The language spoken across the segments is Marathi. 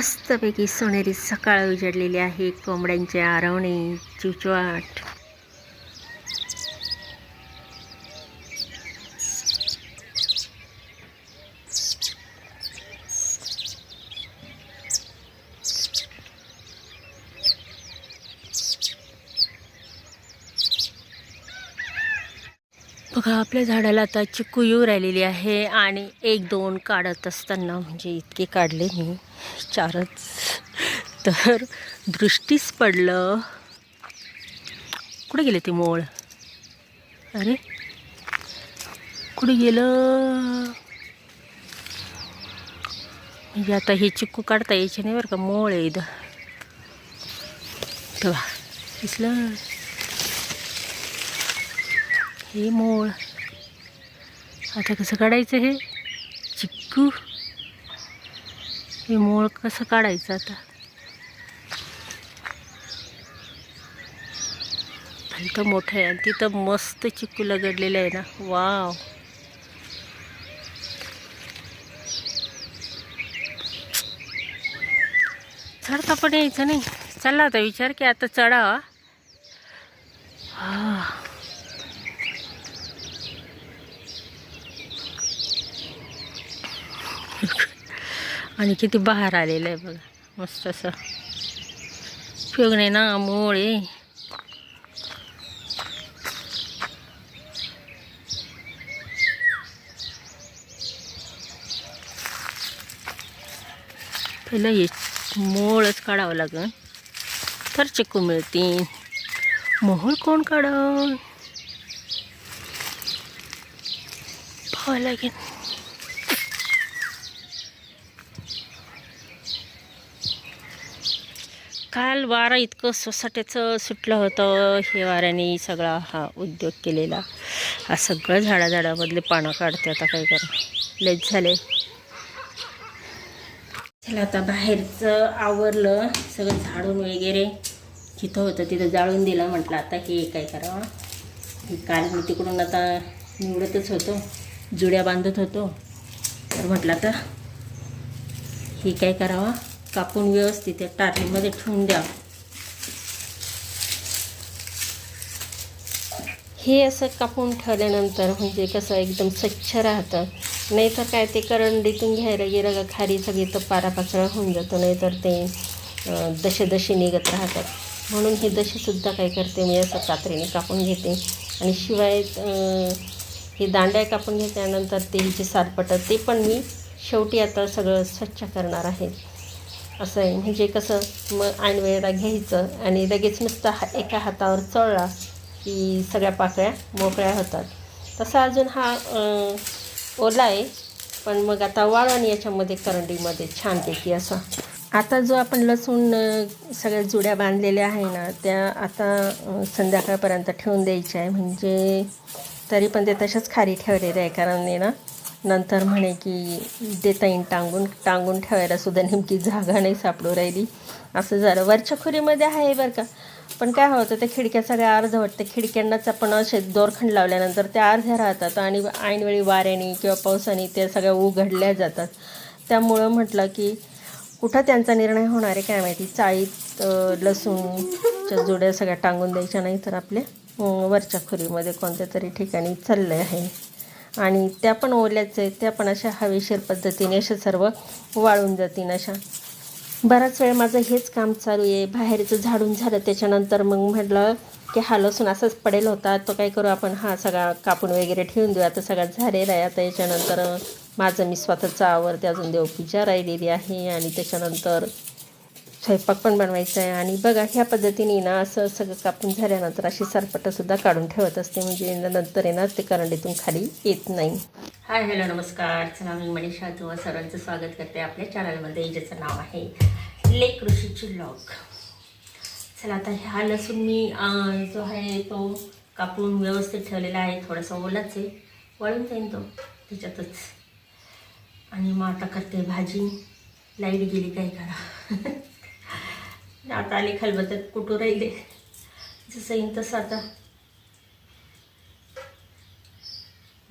मस्तपैकी सोनेरी सकाळ उजडलेली आहे. कोंबड्यांचे आरवणे चिवचवाट. बघा आपल्या झाडाला आता चिकू येऊ राहिलेली आहे आणि एक दोन काढत असताना म्हणजे इतके काढले मी. चारच. तर दृष्टीच पडलं. कुठे गेले ते मोळ? अरे कुठे गेलं? म्हणजे आता हे चिक्कू काढता यायचे नाही बरं का मोळ आहे इथं. तेव्हा दिसलं? हे मोळ. आता कसं काढायचं हे? चिक्कू. हे मोळ कसं काढायचं आता? इथं मोठं आहे आणि तिथं मस्त चिक्कू लगडलेलं आहे ना. वाव. चढता पण यायचं नाही. चला आता विचार की आता चढावा आणि किती बहार आलेलं आहे बघा. मस्त असं. फिरणे ना मोळे पहिलं हे मोळच काढावं लागेल तर चिकू मिळतील. मोहोर कोण काढ पाहावं लागेल. काल वारा इतकं सोसाट्याचं सुटलं होतं. हे वाऱ्याने सगळा हा उद्योग केलेला. हा सगळं झाडा झाडामधले पानं काढते आता काय करा. लेट झाले. चला आता बाहेरचं आवरलं. सगळं झाडून वगैरे जिथं होतं तिथं जाळून दिलं. म्हटलं आता हे काय करावं. हे काल मी तिकडून आता निवडतच होतो. जुड्या बांधत होतो. तर म्हटलं आता हे काय करावं. कापून व्यवस्थित त्या टारलीमध्ये ठेवून द्या. हे असं कापून ठेवल्यानंतर म्हणजे कसं एकदम स्वच्छ राहतं. नाहीतर काय ते करंडीतून घ्यायला गेलं का खारी सगळी तर पारापाचळा होऊन जातो नाहीतर ते दशे दशे निघत राहतात. म्हणून हे दशेसुद्धा काय करते मी असं कात्रीने कापून घेते. आणि शिवाय हे दांड्या कापून घेतल्यानंतर ते जे सारपटत ते पण मी शेवटी आता सगळं स्वच्छ करणार आहे. असं आहे. म्हणजे कसं मग ऐनवेळेला घ्यायचं आणि लगेच नुसतं हा एका हातावर चळला की सगळ्या पाकळ्या मोकळ्या होतात. तसा अजून हा ओला आहे. पण मग आता वाळण याच्यामध्ये करंडीमध्ये छानपैकी असा. आता जो आपण लसूण सगळ्या जुड्या बांधलेल्या आहे ना त्या आता संध्याकाळपर्यंत ठेवून द्यायच्या आहे. म्हणजे तरी पण ते तशाच खाली ठेवलेलं आहे. कारण ना नंतर म्हणे की देता येईन टांगून टांगून ठेवायला सुद्धा नेमकी जागा नाही सापडू राहिली. असं झालं. वरच्या खुरीमध्ये आहे बरं का. पण काय होतं त्या खिडक्या सगळ्या अर्ध वाटते. खिडक्यांनाच आपण असे दोरखंड लावल्यानंतर त्या अर्ध्या राहतात आणि ऐनवेळी वाऱ्याने किंवा पावसाने त्या सगळ्या उघडल्या जातात. त्यामुळं म्हटलं की कुठं त्यांचा निर्णय होणार आहे काय माहिती? चाळीत लसूणच्या जोड्या सगळ्या टांगून द्यायच्या नाही तर आपल्या वरच्या खुरीमध्ये कोणत्या तरी ठिकाणी चाललं आहे. आणि त्या पण ओल्याच आहेत त्या पण अशा हवेशीर पद्धतीने अशा सर्व वाळून जातील अशा. बराच वेळ माझं हेच काम चालू आहे. बाहेरचं झाडून झालं त्याच्यानंतर मग म्हटलं की हा लसूण असाच पडेल होता तो काय करू आपण? हा सगळा कापून वगैरे ठेवून देऊ. आता सगळा झालेला आहे आता याच्यानंतर माझं मी स्वतःचं आवडते अजून देवपूजा राहिलेली आहे आणि त्याच्यानंतर स्वयंपाक पण बनवायचा आहे आणि बघा ह्या पद्धतीने ना असं सगळं कापून झाल्यानंतर अशी सरपटंसुद्धा काढून ठेवत असते. म्हणजे नंतर आहे ना ते करंडीतून खाली येत नाही. हाय हॅलो नमस्कार. चला मी मनीषा तुम्हा सर्वांचं स्वागत करते आपल्या चॅनलमध्ये. ज्याचं नाव आहे लेक ऋषीची लॉग चला आता हा लसूण मी जो आहे तो कापून व्यवस्थित ठेवलेला आहे. थोडासा ओलाच आहे. वळून जाईन तो त्याच्यातच. आणि मग आता करते भाजी. लाइट गेली काय करा आता आले खलबत्यात कुठं राहिले? जसं येईन तसं आता.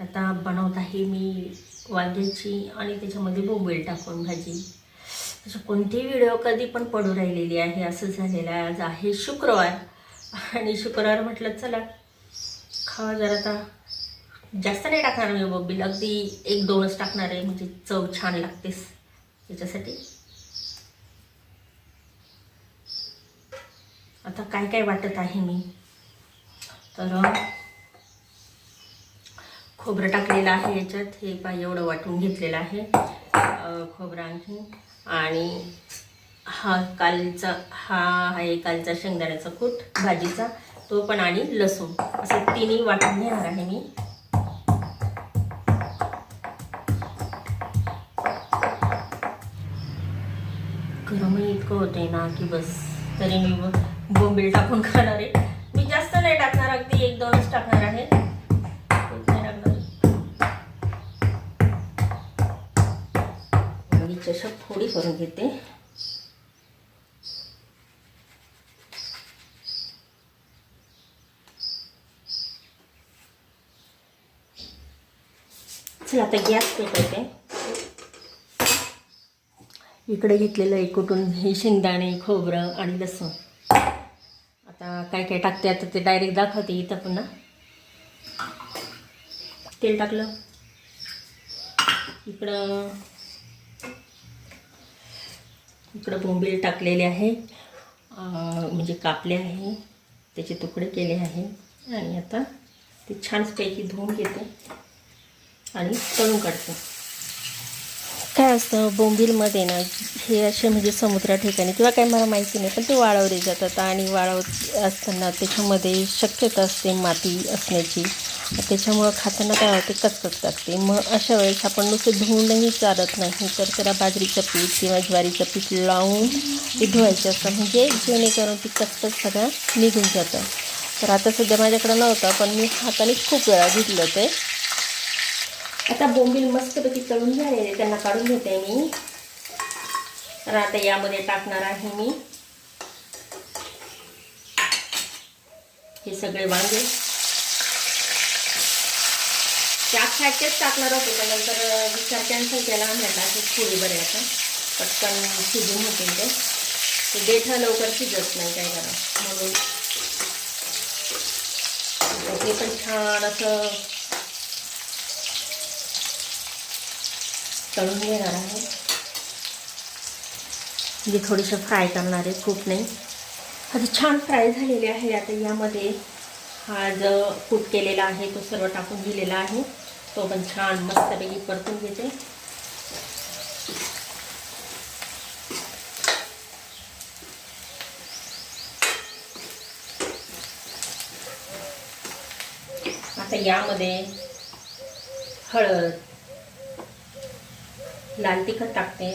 आता बनवत आहे मी वांग्याची आणि त्याच्यामध्ये बोंबेल टाकून भाजी. तसं कोणतेही व्हिडिओ कधी पण पडू राहिलेली आहे असं झालेलं आहे. आज आहे शुक्रवार. आणि शुक्रवार म्हटलं चला खावा जरा आता. जास्त नाही टाकणार मी बॉबील अगदी एक दोनच टाकणार आहे म्हणजे चव छान लागतेस. त्याच्यासाठी आता काय काय वाटत आहे मी? तर खोबरं टाकलेलं आहे याच्यात. हे पाय एवढं वाटून घेतलेलं आहे. खोबरं आणखी आणि हा कालचा हा आहे कालचा शेंगदाण्याचा कूट भाजीचा. तो पण आणि लसूण. असं तिन्ही वाटून घेणार आहे मी. गरमही इतकं होतंय ना की बस. तरी मी बोंबील टाकून खाणार आहे. मी जास्त नाही टाकणार अगदी एक दोनच टाकणार आहे. टाकणार. मी चषक थोडी करून घेते. चला आता गॅस पेटवते. इकडे घेतलेलं आहे कुठून हे शेंगदाणे खोबरं आणि लसूण. काय काय टाकते आता ते डायरेक्ट दाखवते इथं पुन्हा. तेल टाकलं. इकडं इकडं बोंबील टाकलेले आहे. म्हणजे कापले आहे. त्याचे तुकडे केले आहे. आणि आता ते छानपैकी धुवून घेते. आणि तळून काढते. काय असतं बोंबीलमध्ये ना हे असे म्हणजे समुद्रा ठिकाणी किंवा काही मला माहिती नाही पण ते वाळवले जातात आणि वाळवत असताना त्याच्यामध्ये शक्यता असते माती असण्याची. त्याच्यामुळं खाताना काय होते कचकच लागते. मग अशा वेळेस आपण नुसतं धुवूनही चालत नाही तर त्याला बाजरीचं पीठ किंवा ज्वारीचं पीठ लावून ते धुवायचं असतं. म्हणजे जेणेकरून ती कचकच सगळं निघून जातं. तर आता सध्या माझ्याकडं नव्हतं पण मी हाताने खूप वेळा घेतलं ते. आता बोंबील मस्तपैकी तळून झालेले त्यांना काढून घेते मी. तर आता यामध्ये टाकणार आहे मी. हे सगळे वांगे. त्या खायचेच टाकणार होते त्यानंतर विचार कॅन्सल केला म्हटलं असं थोडी बरे आता. पटकन शिजून होते ते. ते लवकर शिजत नाही काय करा. म्हणून. ते पण छान असं तळून घेणार आहे. म्हणजे थोडीसं फ्राय करणार आहे खूप नाही. आता छान फ्राय झालेले आहे. आता यामध्ये हा जो कूट केलेला आहे तो सर्व टाकून दिलेला आहे. तो पण छान मस्तपैकी परतून घेते. आता यामध्ये हळद लाल तिखट टाकते.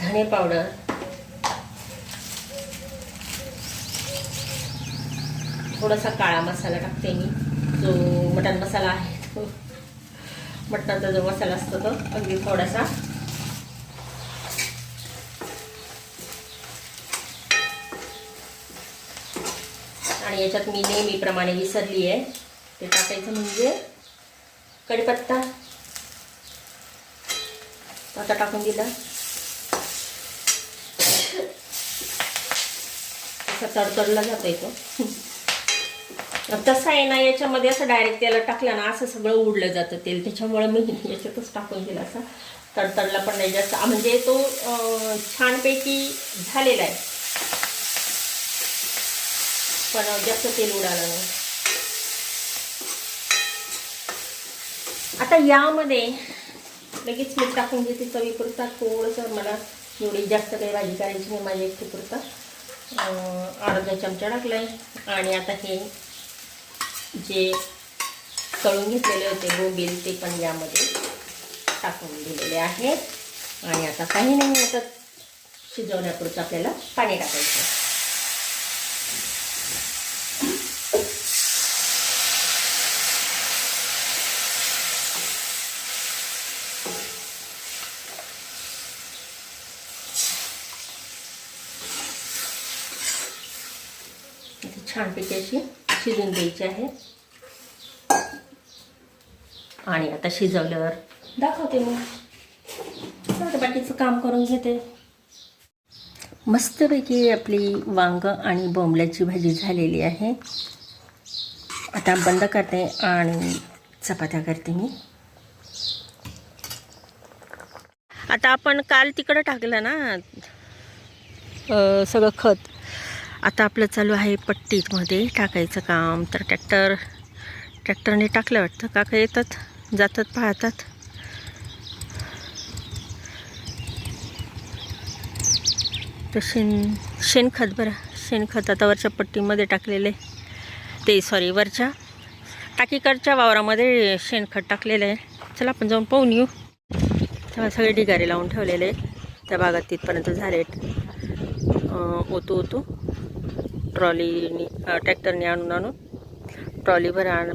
धणे पावडर. थोडासा काळा मसाला टाकते मी. जो मटण मसाला आहे तो. मटणाचा जो मसाला असतो तो अगदी थोडासा. आणि याच्यात मी नेहमीप्रमाणे विसरली आहे ते टाकायचं म्हणजे कढीपत्ता. आता टाकून दिला. असा तडतडला जातोय येतो तसं आहे ना याच्यामध्ये असं डायरेक्ट त्याला टाकलं ना असं सगळं उडलं जातं तेल. त्याच्यामुळे मी याच्यातच टाकून दिलं असं. तडतडला पण नाही जास्त. म्हणजे तो छानपैकी झालेला आहे. पण जास्त तेल उडालं नाही. आता यामध्ये लगेच मी टाकून घेते चवीपुरता थोडंसं मला एवढी जास्त काही भाजी करायची नाही माझ्या एकटी पुरता. अर्धा चमचा टाकला आहे आणि आता हे जे तळून घेतलेले होते गोबील ते पण यामध्ये टाकून दिलेले आहेत. आणि आता काही नाही आता शिजवण्यापुरतं आपल्याला पाणी टाकायचं इथे छानपैकी अशी शिजून द्यायची आहे आणि आता शिजवल्यावर दाखवते मग. बाकीचं काम करून घेते. मस्तपैकी आपली वांग आणि बोंबल्याची भाजी झालेली आहे. आता बंद करते आणि चपात्या करते मी. आता आपण काल तिकडं टाकलं ना सगळं खत. आता आपलं चालू आहे पट्टीमध्ये टाकायचं काम. तर ट्रॅक्टर ट्रॅक्टरने टाकलं वाटतं. काका येतात जातात पाहतात. तर शेण शेणखत बरं. शेणखत आता वरच्या पट्टीमध्ये टाकलेले ते सॉरी वरच्या टाकीकडच्या वावरामध्ये शेणखत टाकलेलं आहे. चला आपण जाऊन पाहून येऊ. तेव्हा सगळे ढिगारे लावून ठेवलेले त्या भागात तिथपर्यंत झाले ओतू ओतू. ट्रॉलीनी ट्रॅक्टरने आणून आणून ट्रॉलीवर आण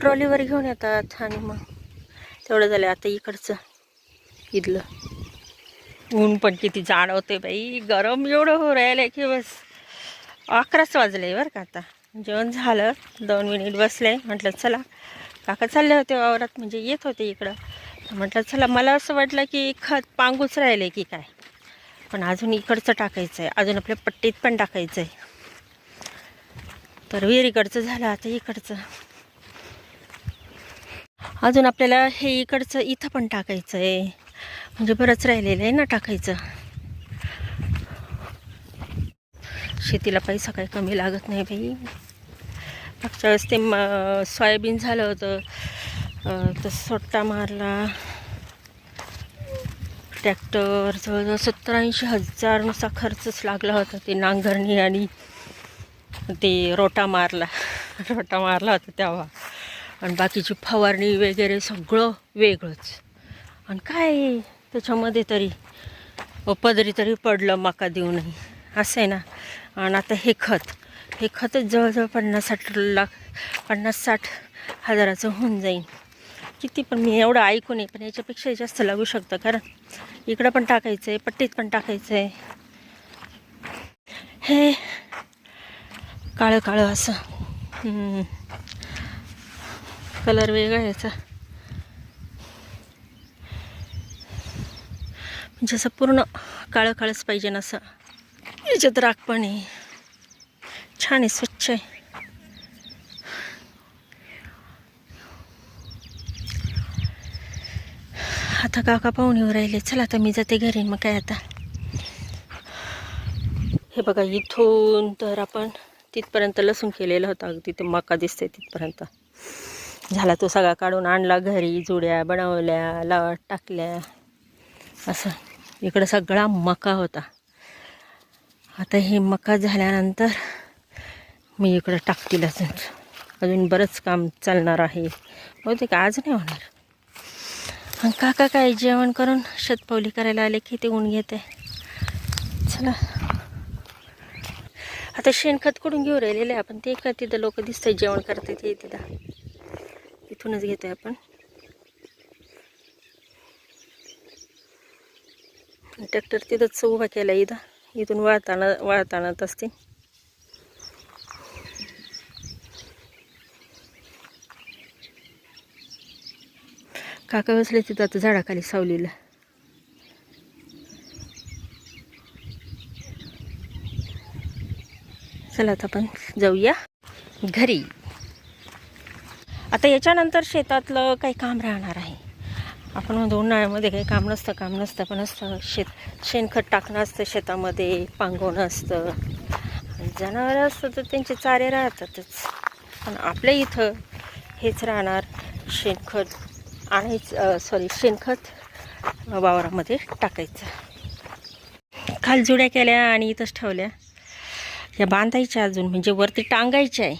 ट्रॉलीवर घेऊन येतात आणि मग तेवढं झालं आता इकडचं इथलं. ऊन पण किती जाणवते बाई. गरम एवढं हो राहिलं की बस. अकराच वाजले बरं का आता. जेवण झालं. दोन मिनिट बसले. म्हटलं चला. काका चालले होते वावरात. म्हणजे येत होते इकडं. म्हटलं चला. मला असं वाटलं की खत पांगूच राहिले की काय. पण अजून इकडचं टाकायचं आहे अजून आपल्या पट्टीत पण टाकायचं आहे तर विहिरीकडचं झालं आता इकडचं. अजून आपल्याला हे इकडचं इथं पण टाकायचं आहे म्हणजे बरंच राहिलेलं आहे ना टाकायचं. शेतीला पैसा काही कमी लागत नाही बाई. मागच्या वेळेस ते म सोयाबीन झालं होतं. तर सोट्टा मारला. ट्रॅक्टर जवळजवळ सत्तर ऐंशी हजारनुसा खर्चच लागला होता ते नांगरणी आणि ते रोटा मारला. रोटा मारला होता तेव्हा. आणि बाकीची फवारणी वगैरे सगळं वेगळंच. आणि काय त्याच्यामध्ये तरी पदरी तरी पडलं मका देऊनही. असं आहे ना. आणि आता हे खत हे खतच जवळजवळ पन्नास साठ लाख पन्नास साठ हजाराचं होऊन जाईल किती पण मी एवढं ऐकून आहे पण याच्यापेक्षा जास्त लागू शकतं कारण इकडं पण टाकायचं आहे पट्टीत पण टाकायचं आहे हे काळं काळं असं कलर वेगळा याचा. म्हणजे असं पूर्ण काळं काळंच पाहिजे ना असं. याच्यात राख पण आहे. छान आहे स्वच्छ आहे. आता काका पाहून राहिले. चला आता मी जाते घरी. मग काय आता? हे बघा इथून तर आपण तिथपर्यंत लसूण केलेला होता. अगदी ते मका दिसते तिथपर्यंत. झाला तो सगळा काढून आणला घरी जुड्या बनवल्या लावा टाकल्या. असं. इकडं सगळा मका होता. आता हे मका झाल्यानंतर मी इकडं टाकतील अजून अजून बरंच काम चालणार आहे. बहुतेक आज नाही होणार? काका काय जेवण करून शतपावली करायला आले की ते ऊन घेते चला. आता शेणखत कडून घेऊ राहिलेले आपण ते का तिथं लोक दिसतंय जेवण करतात ते तिथं. इथूनच घेतोय आपण. ट्रॅक्टर तिथंच उभा केला इथं. इथून वाळताना वाळताना असतील. काका बसले तिथं आता झाडाखाली सावलीला. चला आता आपण जाऊया घरी. आता याच्यानंतर शेतातलं काही काम राहणार आहे. आपण म्हणतो उन्हाळ्यामध्ये काही काम नसतं काम नसतं पण असतं शेत शेणखत टाकणं असतं शेतामध्ये पांगवणं असतं. जनावरं असतं तर त्यांचे चारे राहतातच. पण आपल्या इथं हेच राहणार शेणखत आणायचं सॉरी शेणखत वावरामध्ये टाकायचं. खाल जुड्या केल्या आणि इथंच ठेवल्या. या बांधायच्या अजून म्हणजे वरती टांगायच्या आहे.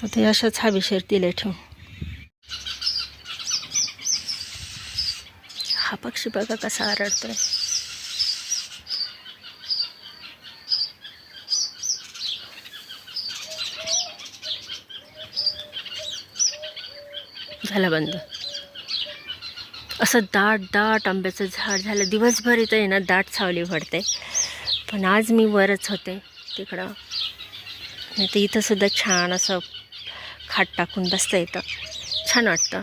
तर ते अशाच हवेशीर दिले ठेवून. हा पक्षी बघा कसा आरडतोय. झाला बंद. असं दाट दाट आंब्याचं झाड झालं. दिवसभर इथं आहे ना दाट सावली पडते पण आज मी वरच होते तिकडं. नाही तर इथंसुद्धा छान असं खाट टाकून बसता येतं छान वाटतं.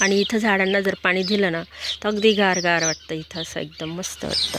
आणि इथं झाडांना जर पाणी दिलं ना तर अगदी गार गार वाटतं इथं. असं एकदम मस्त वाटतं.